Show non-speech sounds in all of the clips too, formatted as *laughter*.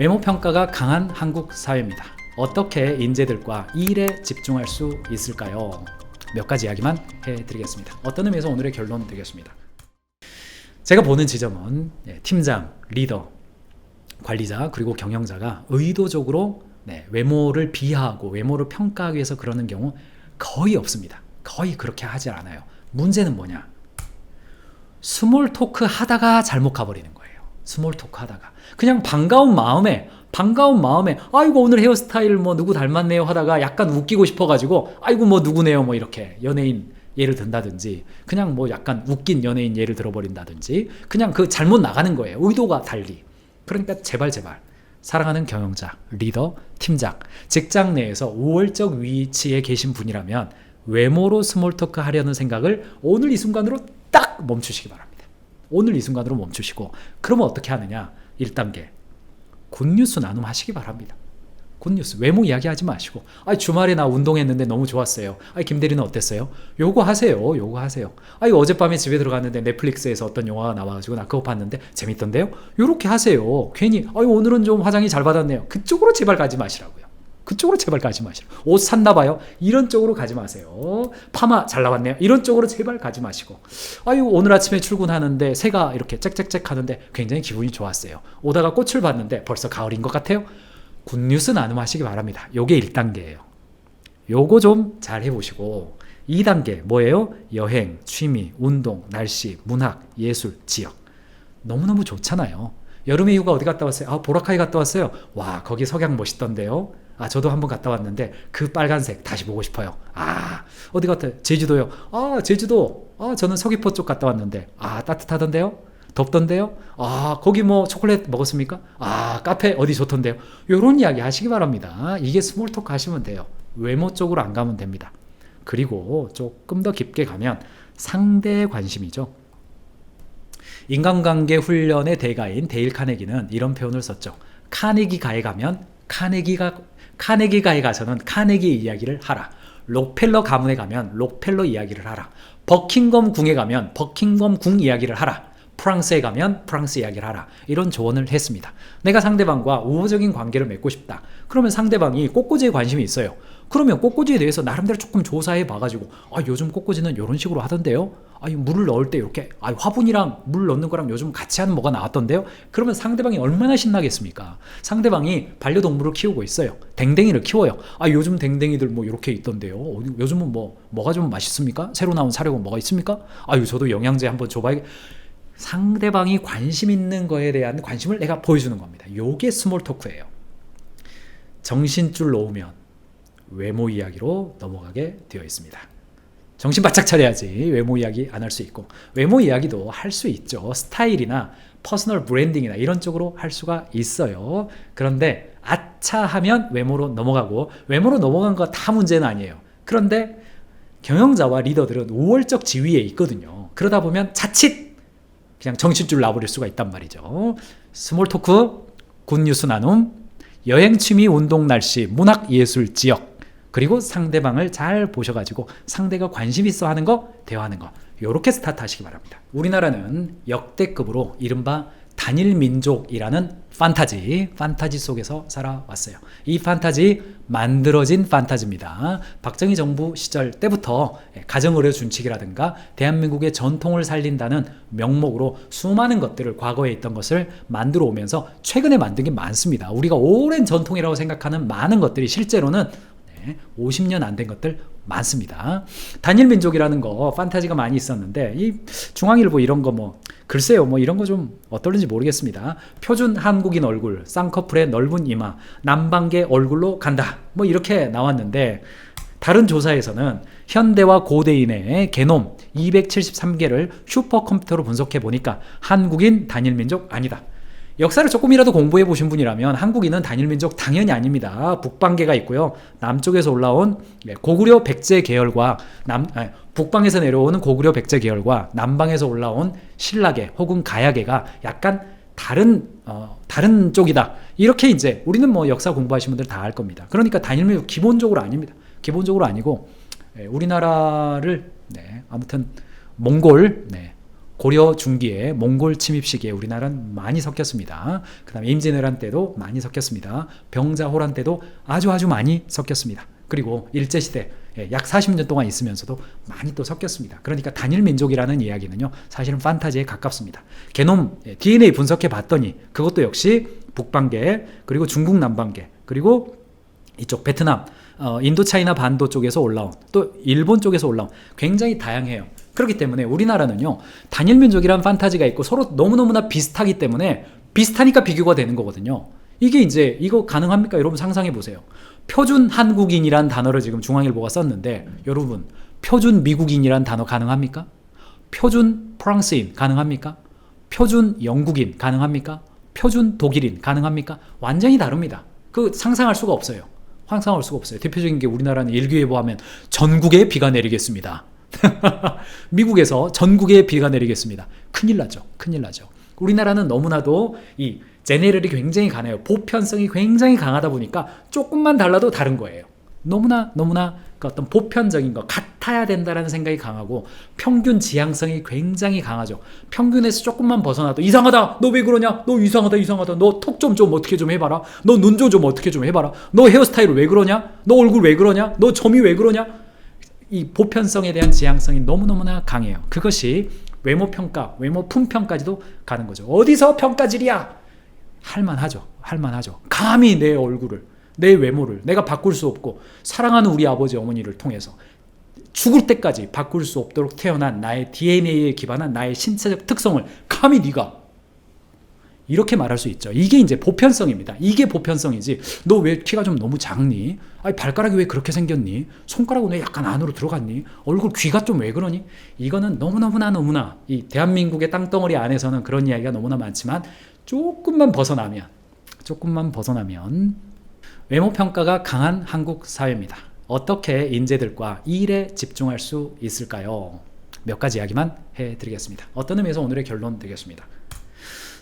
외모 평가가 강한 한국 사회입니다. 어떻게 인재들과 일에 집중할 수 있을까요? 몇 가지 이야기만 해드리겠습니다. 어떤 의미에서 오늘의 결론 드리겠습니다. 제가 보는 지점은 예, 팀장, 리더, 관리자 그리고 경영자가 의도적으로 네, 외모를 비하하고 외모를 평가하기 위해서 그러는 경우 거의 없습니다. 거의 그렇게 하지 않아요. 문제는 뭐냐? 스몰 토크 하다가 잘못 가버리는 거예요. 스몰 토크 하다가 그냥 반가운 마음에 반가운 마음에 아이고 오늘 헤어스타일 뭐 누구 닮았네요 하다가 약간 웃기고 싶어가지고 아이고 뭐 누구네요 뭐 이렇게 연예인 예를 든다든지 그냥 뭐 약간 웃긴 연예인 예를 들어버린다든지 그냥 그 잘못 나가는 거예요. 의도가 달리. 그러니까 제발 제발 사랑하는 경영자, 리더, 팀장, 직장 내에서 우월적 위치에 계신 분이라면 외모로 스몰 토크 하려는 생각을 오늘 이 순간으로 딱 멈추시기 바랍니다. 오늘 이 순간으로 멈추시고 그러면 어떻게 하느냐? 1단계 굿뉴스 나눔 하시기 바랍니다. 굿뉴스 외모 이야기하지 마시고 아 주말에 나 운동했는데 너무 좋았어요. 아 김대리는 어땠어요? 요거 하세요. 요거 하세요. 아 어젯밤에 집에 들어갔는데 넷플릭스에서 어떤 영화가 나와가지고 나 그거 봤는데 재밌던데요. 요렇게 하세요. 괜히 아 오늘은 좀 화장이 잘 받았네요. 그쪽으로 제발 가지 마시라고요. 그쪽으로 제발 가지 마시라. 옷 샀나 봐요. 이런 쪽으로 가지 마세요. 파마 잘 나왔네요. 이런 쪽으로 제발 가지 마시고. 아유 오늘 아침에 출근하는데 새가 이렇게 짹짹짹 하는데 굉장히 기분이 좋았어요. 오다가 꽃을 봤는데 벌써 가을인 것 같아요. 굿뉴스 나눔하시기 바랍니다. 요게 1단계예요. 요거 좀 잘 해보시고 2단계 뭐예요? 여행, 취미, 운동, 날씨, 문학, 예술, 지역. 너무너무 좋잖아요. 여름에 휴가 어디 갔다 왔어요? 아, 보라카이 갔다 왔어요. 와, 거기 석양 멋있던데요. 아, 저도 한번 갔다 왔는데 그 빨간색 다시 보고 싶어요. 아, 어디 갔다? 제주도요. 아, 제주도. 아, 저는 서귀포 쪽 갔다 왔는데. 아, 따뜻하던데요? 덥던데요? 아, 거기 뭐 초콜릿 먹었습니까? 아, 카페 어디 좋던데요? 요런 이야기 하시기 바랍니다. 이게 스몰 토크 하시면 돼요. 외모 쪽으로 안 가면 됩니다. 그리고 조금 더 깊게 가면 상대의 관심이죠. 인간관계 훈련의 대가인 데일 카네기는 이런 표현을 썼죠. 카네기 가에 가면 카네기가 카네기 가에 가서는 카네기 이야기를 하라. 록펠러 가문에 가면 록펠러 이야기를 하라. 버킹엄 궁에 가면 버킹엄 궁 이야기를 하라. 프랑스에 가면 프랑스 이야기를 하라. 이런 조언을 했습니다. 내가 상대방과 우호적인 관계를 맺고 싶다. 그러면 상대방이 꽃꽂이에 관심이 있어요. 그러면 꽃꽂이에 대해서 나름대로 조금 조사해 봐가지고 아 요즘 꽃꽂이는 이런 식으로 하던데요. 아 물을 넣을 때 이렇게 아 화분이랑 물 넣는 거랑 요즘 같이 하는 뭐가 나왔던데요. 그러면 상대방이 얼마나 신나겠습니까? 상대방이 반려동물을 키우고 있어요. 댕댕이를 키워요. 아 요즘 댕댕이들 뭐 이렇게 있던데요. 어디- 요즘은 뭐 뭐가 좀 맛있습니까? 새로 나온 사료가 뭐가 있습니까? 아유 저도 영양제 한번 줘봐야 상대방이 관심 있는 거에 대한 관심을 내가 보여주는 겁니다. 요게 스몰 토크예요. 정신줄 놓으면 외모 이야기로 넘어가게 되어 있습니다. 정신 바짝 차려야지 외모 이야기 안 할 수 있고 외모 이야기도 할 수 있죠. 스타일이나 퍼스널 브랜딩이나 이런 쪽으로 할 수가 있어요. 그런데 아차 하면 외모로 넘어가고 외모로 넘어간 거 다 문제는 아니에요. 그런데 경영자와 리더들은 우월적 지위에 있거든요. 그러다 보면 자칫 그냥 정신줄 놔버릴 수가 있단 말이죠. 스몰 토크, 굿뉴스 나눔, 여행, 취미, 운동, 날씨, 문학, 예술, 지역, 그리고 상대방을 잘 보셔가지고 상대가 관심 있어 하는 거, 대화하는 거, 요렇게 스타트 하시기 바랍니다. 우리나라는 역대급으로 이른바 단일 민족이라는 판타지, 판타지 속에서 살아왔어요. 이 판타지 만들어진 판타지입니다. 박정희 정부 시절 때부터 가정의료 준칙이라든가 대한민국의 전통을 살린다는 명목으로 수많은 것들을 과거에 있던 것을 만들어 오면서 최근에 만든 게 많습니다. 우리가 오랜 전통이라고 생각하는 많은 것들이 실제로는 네, 50년 안 된 것들 많습니다. 단일 민족이라는 거 판타지가 많이 있었는데 이 중앙일보 이런 거 뭐 글쎄요 뭐 이런 거 좀 어떨는지 모르겠습니다. 표준 한국인 얼굴 쌍꺼풀의 넓은 이마 남방계 얼굴로 간다 뭐 이렇게 나왔는데 다른 조사에서는 현대와 고대인의 게놈 273개를 슈퍼컴퓨터로 분석해 보니까 한국인 단일 민족 아니다. 역사를 조금이라도 공부해 보신 분이라면 한국인은 단일 민족 당연히 아닙니다. 북방계가 있고요. 남쪽에서 올라온 예, 고구려 백제 계열과 남 아니, 북방에서 내려오는 고구려 백제 계열과 남방에서 올라온 신라계 혹은 가야계가 약간 다른 어, 다른 쪽이다. 이렇게 이제 우리는 뭐 역사 공부하신 분들 다 알 겁니다. 그러니까 단일 민족 기본적으로 아닙니다. 기본적으로 아니고 예, 우리나라를 네, 아무튼 몽골 네, 고려 중기에 몽골 침입 시기에 우리나라는 많이 섞였습니다. 그 다음에 임진왜란 때도 많이 섞였습니다. 병자호란 때도 아주 아주 많이 섞였습니다. 그리고 일제 시대 예, 약 40년 동안 있으면서도 많이 또 섞였습니다. 그러니까 단일 민족이라는 이야기는요, 사실은 판타지에 가깝습니다. 예, DNA 분석해 봤더니 그것도 역시 북방계 그리고 중국 남방계 그리고 이쪽 베트남, 어, 인도차이나 반도 쪽에서 올라온 또 일본 쪽에서 올라온 굉장히 다양해요. 그렇기 때문에 우리나라는요 단일 민족이란 판타지가 있고 서로 너무너무나 비슷하기 때문에 비슷하니까 비교가 되는 거거든요. 이게 이제 이거 가능합니까? 여러분 상상해 보세요. 표준 한국인이란 단어를 지금 중앙일보가 썼는데 여러분 표준 미국인이란 단어 가능합니까? 표준 프랑스인 가능합니까? 표준 영국인 가능합니까? 표준 독일인 가능합니까? 완전히 다릅니다. 그 상상할 수가 없어요. 상상할 수가 없어요. 대표적인 게 우리나라는 일기예보 하면 전국에 비가 내리겠습니다. *laughs* 미국에서 전국에 비가 내리겠습니다. 큰일 나죠. 큰일 나죠. 우리나라는 너무나도 이 제네럴이 굉장히 강해요. 보편성이 굉장히 강하다 보니까 조금만 달라도 다른 거예요. 너무나 너무나 그 어떤 보편적인 거 같아야 된다라는 생각이 강하고 평균 지향성이 굉장히 강하죠. 평균에서 조금만 벗어나도 이상하다. 너 왜 그러냐? 너 이상하다 이상하다. 너 턱 좀좀 어떻게 좀 해봐라. 너 눈 좀 좀 어떻게 좀 해봐라. 너 헤어스타일 왜 그러냐? 너 얼굴 왜 그러냐? 너 점이 왜 그러냐? 이 보편성에 대한 지향성이 너무너무나 강해요. 그것이 외모 평가, 외모 품평까지도 가는 거죠. 어디서 평가질이야? 할만하죠. 할만하죠. 감히 내 얼굴을, 내 외모를 내가 바꿀 수 없고 사랑하는 우리 아버지 어머니를 통해서 죽을 때까지 바꿀 수 없도록 태어난 나의 DNA에 기반한 나의 신체적 특성을 감히 네가 이렇게 말할 수 있죠. 이게 이제 보편성입니다. 이게 보편성이지. 너 왜 키가 좀 너무 작니? 아니 발가락이 왜 그렇게 생겼니? 손가락은 왜 약간 안으로 들어갔니? 얼굴 귀가 좀 왜 그러니? 이거는 너무너무나 너무나 이 대한민국의 땅덩어리 안에서는 그런 이야기가 너무나 많지만 조금만 벗어나면 조금만 벗어나면 외모 평가가 강한 한국 사회입니다. 어떻게 인재들과 일에 집중할 수 있을까요? 몇 가지 이야기만 해드리겠습니다. 어떤 의미에서 오늘의 결론 드리겠습니다.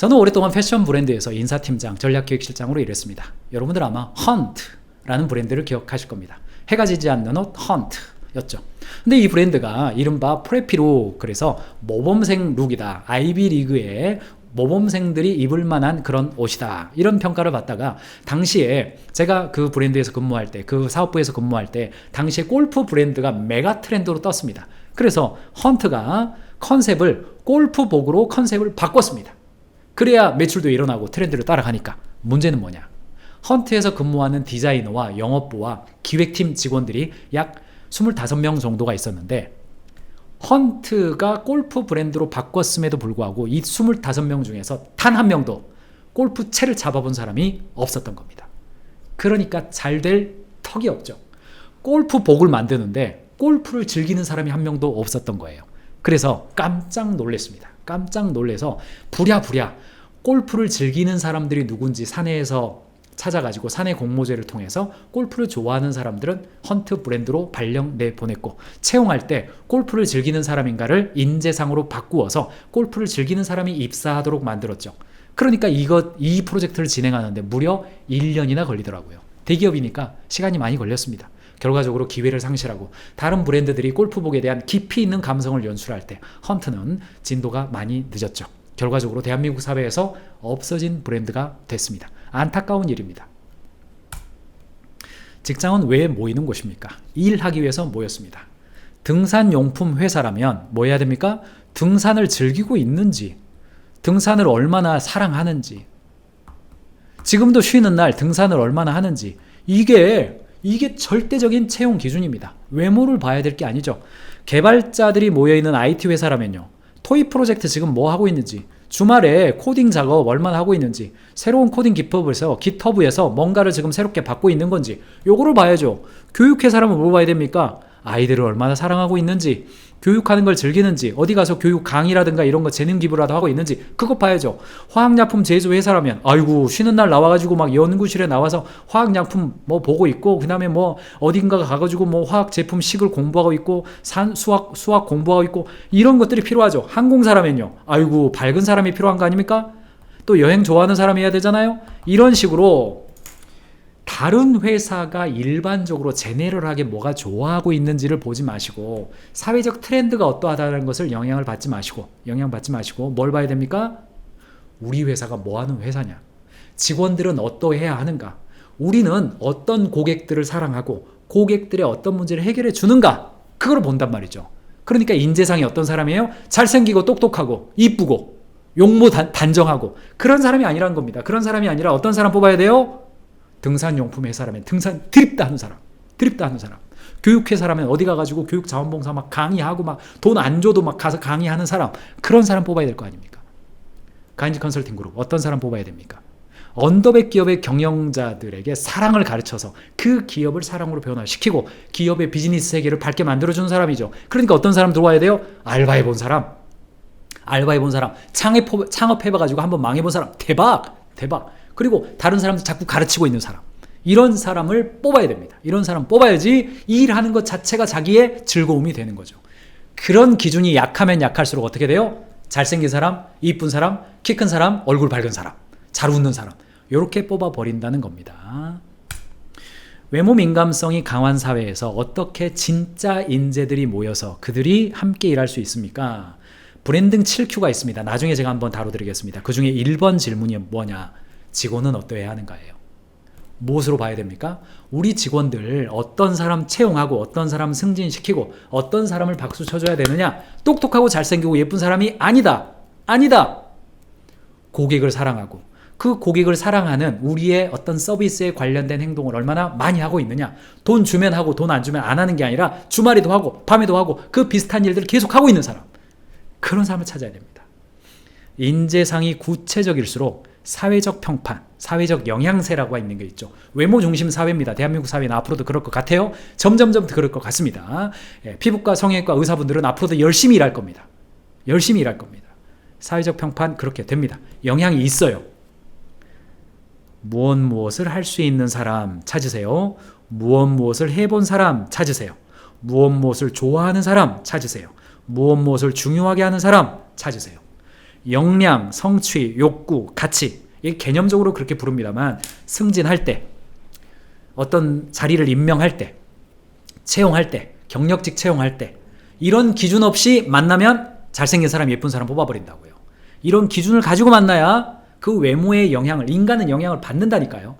저는 오랫동안 패션 브랜드에서 인사팀장, 전략기획실장으로 일했습니다. 여러분들 아마 헌트라는 브랜드를 기억하실 겁니다. 해가 지지 않는 옷 헌트였죠. 근데 이 브랜드가 이른바 프레피로 그래서 모범생 룩이다. 아이비리그의 모범생들이 입을 만한 그런 옷이다. 이런 평가를 받다가 당시에 제가 그 브랜드에서 근무할 때, 그 사업부에서 근무할 때 당시에 골프 브랜드가 메가 트렌드로 떴습니다. 그래서 헌트가 컨셉을 골프복으로 컨셉을 바꿨습니다. 그래야 매출도 일어나고 트렌드를 따라가니까 문제는 뭐냐? 헌트에서 근무하는 디자이너와 영업부와 기획팀 직원들이 약 25명 정도가 있었는데 헌트가 골프 브랜드로 바꿨음에도 불구하고 이 25명 중에서 단 한 명도 골프 채를 잡아본 사람이 없었던 겁니다. 그러니까 잘 될 턱이 없죠. 골프복을 만드는데 골프를 즐기는 사람이 한 명도 없었던 거예요. 그래서 깜짝 놀랐습니다. 깜짝 놀래서 부랴부랴 골프를 즐기는 사람들이 누군지 사내에서 찾아가지고 사내 공모제를 통해서 골프를 좋아하는 사람들은 헌트 브랜드로 발령 내 보냈고 채용할 때 골프를 즐기는 사람인가를 인재상으로 바꾸어서 골프를 즐기는 사람이 입사하도록 만들었죠. 그러니까 이것 이 프로젝트를 진행하는데 무려 1년이나 걸리더라고요. 대기업이니까 시간이 많이 걸렸습니다. 결과적으로 기회를 상실하고 다른 브랜드들이 골프복에 대한 깊이 있는 감성을 연출할 때 헌트는 진도가 많이 늦었죠. 결과적으로 대한민국 사회에서 없어진 브랜드가 됐습니다. 안타까운 일입니다. 직장은 왜 모이는 곳입니까? 일하기 위해서 모였습니다. 등산용품 회사라면 뭐 해야 됩니까? 등산을 즐기고 있는지, 등산을 얼마나 사랑하는지, 지금도 쉬는 날 등산을 얼마나 하는지, 이게, 이게 절대적인 채용 기준입니다. 외모를 봐야 될 게 아니죠. 개발자들이 모여있는 IT 회사라면요. 토이 프로젝트 지금 뭐 하고 있는지, 주말에 코딩 작업 얼마나 하고 있는지, 새로운 코딩 기법에서 깃허브에서 뭔가를 지금 새롭게 받고 있는 건지, 요거를 봐야죠. 교육회사라면 뭐 봐야 됩니까? 아이들을 얼마나 사랑하고 있는지, 교육하는 걸 즐기는지, 어디 가서 교육 강의라든가 이런 거 재능 기부라도 하고 있는지, 그거 봐야죠. 화학약품 제조 회사라면, 아이고, 쉬는 날 나와가지고 막 연구실에 나와서 화학약품 뭐 보고 있고, 그 다음에 뭐 어딘가 가가지고 뭐 화학 제품 식을 공부하고 있고, 산, 수학, 수학 공부하고 있고, 이런 것들이 필요하죠. 항공사라면요. 아이고, 밝은 사람이 필요한 거 아닙니까? 또 여행 좋아하는 사람이 해야 되잖아요? 이런 식으로 다른 회사가 일반적으로 제네럴하게 뭐가 좋아하고 있는지를 보지 마시고 사회적 트렌드가 어떠하다는 것을 영향을 받지 마시고 영향 받지 마시고 뭘 봐야 됩니까? 우리 회사가 뭐 하는 회사냐? 직원들은 어떠해야 하는가? 우리는 어떤 고객들을 사랑하고 고객들의 어떤 문제를 해결해 주는가? 그걸 본단 말이죠. 그러니까 인재상이 어떤 사람이에요? 잘생기고 똑똑하고 이쁘고 용모 단, 단정하고 그런 사람이 아니라는 겁니다. 그런 사람이 아니라 어떤 사람 뽑아야 돼요? 등산용품 회사라면 등산 드립다 하는 사람. 드립다 하는 사람. 교육회사라면 어디 가가지고 교육 자원봉사 막 강의하고 막 돈 안 줘도 막 가서 강의하는 사람. 그런 사람 뽑아야 될 거 아닙니까? 가인지 컨설팅 그룹 어떤 사람 뽑아야 됩니까? 언더백 기업의 경영자들에게 사랑을 가르쳐서 그 기업을 사랑으로 변화시키고 기업의 비즈니스 세계를 밝게 만들어주는 사람이죠. 그러니까 어떤 사람 들어와야 돼요? 알바해 본 사람. 알바해 본 사람. 창업, 창업해봐가지고 한번 망해본 사람. 대박! 대박! 그리고 다른 사람들 자꾸 가르치고 있는 사람. 이런 사람을 뽑아야 됩니다. 이런 사람 뽑아야지 일하는 것 자체가 자기의 즐거움이 되는 거죠. 그런 기준이 약하면 약할수록 어떻게 돼요? 잘생긴 사람, 이쁜 사람, 키 큰 사람, 얼굴 밝은 사람, 잘 웃는 사람. 이렇게 뽑아 버린다는 겁니다. 외모 민감성이 강한 사회에서 어떻게 진짜 인재들이 모여서 그들이 함께 일할 수 있습니까? 브랜딩 7Q가 있습니다. 나중에 제가 한번 다뤄드리겠습니다. 그 중에 1번 질문이 뭐냐? 직원은 어떠해야 하는가예요. 무엇으로 봐야 됩니까? 우리 직원들 어떤 사람 채용하고 어떤 사람 승진시키고 어떤 사람을 박수 쳐줘야 되느냐? 똑똑하고 잘생기고 예쁜 사람이 아니다. 아니다. 고객을 사랑하고 그 고객을 사랑하는 우리의 어떤 서비스에 관련된 행동을 얼마나 많이 하고 있느냐. 돈 주면 하고 돈 안 주면 안 하는 게 아니라 주말에도 하고 밤에도 하고 그 비슷한 일들을 계속 하고 있는 사람. 그런 사람을 찾아야 됩니다. 인재상이 구체적일수록 사회적 평판, 사회적 영향세라고 있는 게 있죠. 외모 중심 사회입니다. 대한민국 사회는 앞으로도 그럴 것 같아요. 점점점 그럴 것 같습니다. 예, 피부과, 성형외과 의사분들은 앞으로도 열심히 일할 겁니다. 열심히 일할 겁니다. 사회적 평판 그렇게 됩니다. 영향이 있어요. 무엇 무엇을 할 수 있는 사람 찾으세요. 무엇 무엇을 해본 사람 찾으세요. 무엇 무엇을 좋아하는 사람 찾으세요. 무엇 무엇을 중요하게 하는 사람 찾으세요. 역량, 성취, 욕구, 가치 이 개념적으로 그렇게 부릅니다만 승진할 때 어떤 자리를 임명할 때 채용할 때 경력직 채용할 때 이런 기준 없이 만나면 잘생긴 사람 예쁜 사람 뽑아버린다고요. 이런 기준을 가지고 만나야 그 외모의 영향을 인간은 영향을 받는다니까요.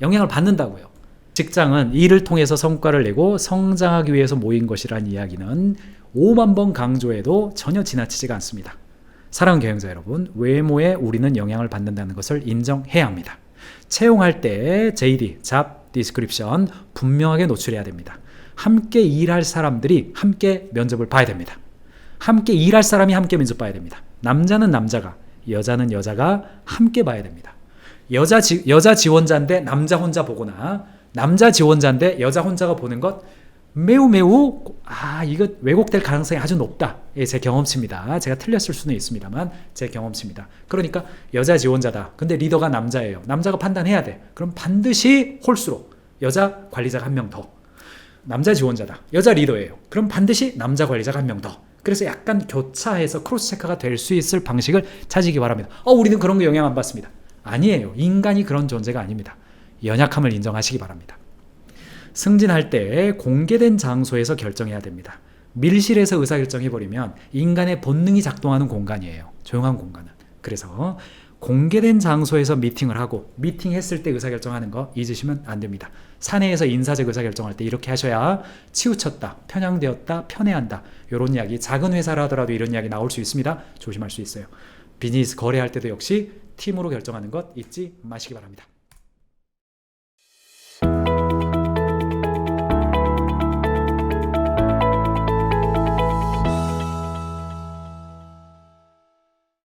영향을 받는다고요. 직장은 일을 통해서 성과를 내고 성장하기 위해서 모인 것이란 이야기는 5만 번 강조해도 전혀 지나치지가 않습니다. 사랑하는 경영자 여러분, 외모에 우리는 영향을 받는다는 것을 인정해야 합니다. 채용할 때 JD, 잡 디스크립션 분명하게 노출해야 됩니다. 함께 일할 사람들이 함께 면접을 봐야 됩니다. 함께 일할 사람이 함께 면접 봐야 됩니다. 남자는 남자가, 여자는 여자가 함께 봐야 됩니다. 여자 지, 여자 지원자인데 남자 혼자 보거나 남자 지원자인데 여자 혼자가 보는 것 매우 매우 아 이거 왜곡될 가능성이 아주 높다. 예, 제 경험치입니다. 제가 틀렸을 수는 있습니다만 제 경험치입니다. 그러니까 여자 지원자다. 근데 리더가 남자예요. 남자가 판단해야 돼. 그럼 반드시 홀수로 여자 관리자가 한 명 더. 남자 지원자다. 여자 리더예요. 그럼 반드시 남자 관리자가 한 명 더. 그래서 약간 교차해서 크로스 체크가 될 수 있을 방식을 찾으기 바랍니다. 어, 우리는 그런 거 영향 안 받습니다. 아니에요. 인간이 그런 존재가 아닙니다. 연약함을 인정하시기 바랍니다. 승진할 때 공개된 장소에서 결정해야 됩니다. 밀실에서 의사결정해버리면 인간의 본능이 작동하는 공간이에요. 조용한 공간은. 그래서 공개된 장소에서 미팅을 하고 미팅했을 때 의사결정하는 거 잊으시면 안 됩니다. 사내에서 인사적 의사결정할 때 이렇게 하셔야 치우쳤다, 편향되었다, 편애한다 이런 이야기 작은 회사라 하더라도 이런 이야기 나올 수 있습니다. 조심할 수 있어요. 비즈니스 거래할 때도 역시 팀으로 결정하는 것 잊지 마시기 바랍니다.